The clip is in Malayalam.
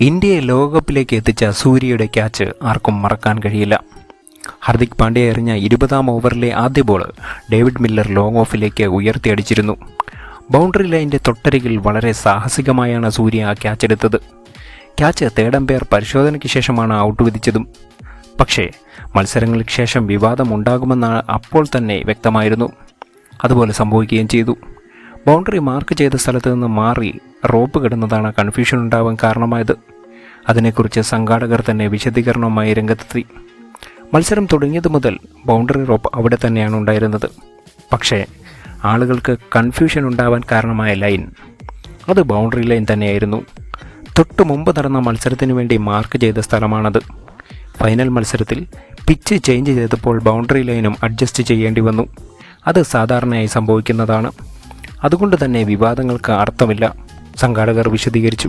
ഇന്ത്യയെ ലോകകപ്പിലേക്ക് എത്തിച്ച സൂര്യയുടെ ക്യാച്ച് ആർക്കും മറക്കാൻ കഴിയില്ല. ഹർദിക് പാണ്ഡ്യ എറിഞ്ഞ ഇരുപതാം ഓവറിലെ ആദ്യ ബോൾ ഡേവിഡ് മില്ലർ ലോങ് ഓഫിലേക്ക് ഉയർത്തിയടിച്ചിരുന്നു. ബൗണ്ടറി ലൈന്റെ തൊട്ടരികിൽ വളരെ സാഹസികമായാണ് സൂര്യ ആ ക്യാച്ച് എടുത്തത്. ക്യാച്ച് തേടംപേർ പരിശോധനയ്ക്ക് ശേഷമാണ് ഔട്ട് വിധിച്ചതും. പക്ഷേ മത്സരങ്ങൾക്ക് ശേഷം വിവാദം ഉണ്ടാകുമെന്ന് അപ്പോൾ തന്നെ വ്യക്തമായിരുന്നു. അതുപോലെ സംഭവിക്കുകയും ചെയ്തു. ബൗണ്ടറി മാർക്ക് ചെയ്ത സ്ഥലത്ത് നിന്ന് മാറി റോപ്പ് കിടന്നതാണ് കൺഫ്യൂഷൻ ഉണ്ടാവാൻ കാരണമായത്. അതിനെക്കുറിച്ച് സംഘാടകർ തന്നെ വിശദീകരണവുമായി രംഗത്തെത്തി. മത്സരം തുടങ്ങിയത് മുതൽ ബൗണ്ടറി റോപ്പ് അവിടെ തന്നെയാണ് ഉണ്ടായിരുന്നത്. പക്ഷേ ആളുകൾക്ക് കൺഫ്യൂഷൻ ഉണ്ടാവാൻ കാരണമായ ലൈൻ അത് ബൗണ്ടറി ലൈൻ തന്നെയായിരുന്നു. തൊട്ടു മുമ്പ് നടന്ന മത്സരത്തിന് വേണ്ടി മാർക്ക് ചെയ്ത സ്ഥലമാണത്. ഫൈനൽ മത്സരത്തിൽ പിച്ച് ചേഞ്ച് ചെയ്തപ്പോൾ ബൗണ്ടറി ലൈനും അഡ്ജസ്റ്റ് ചെയ്യേണ്ടി വന്നു. അത് സാധാരണയായി സംഭവിക്കുന്നതാണ്. അതുകൊണ്ട് തന്നെ വിവാദങ്ങൾക്ക് അർത്ഥമില്ല. സംഘാടകർ വിശദീകരിച്ചു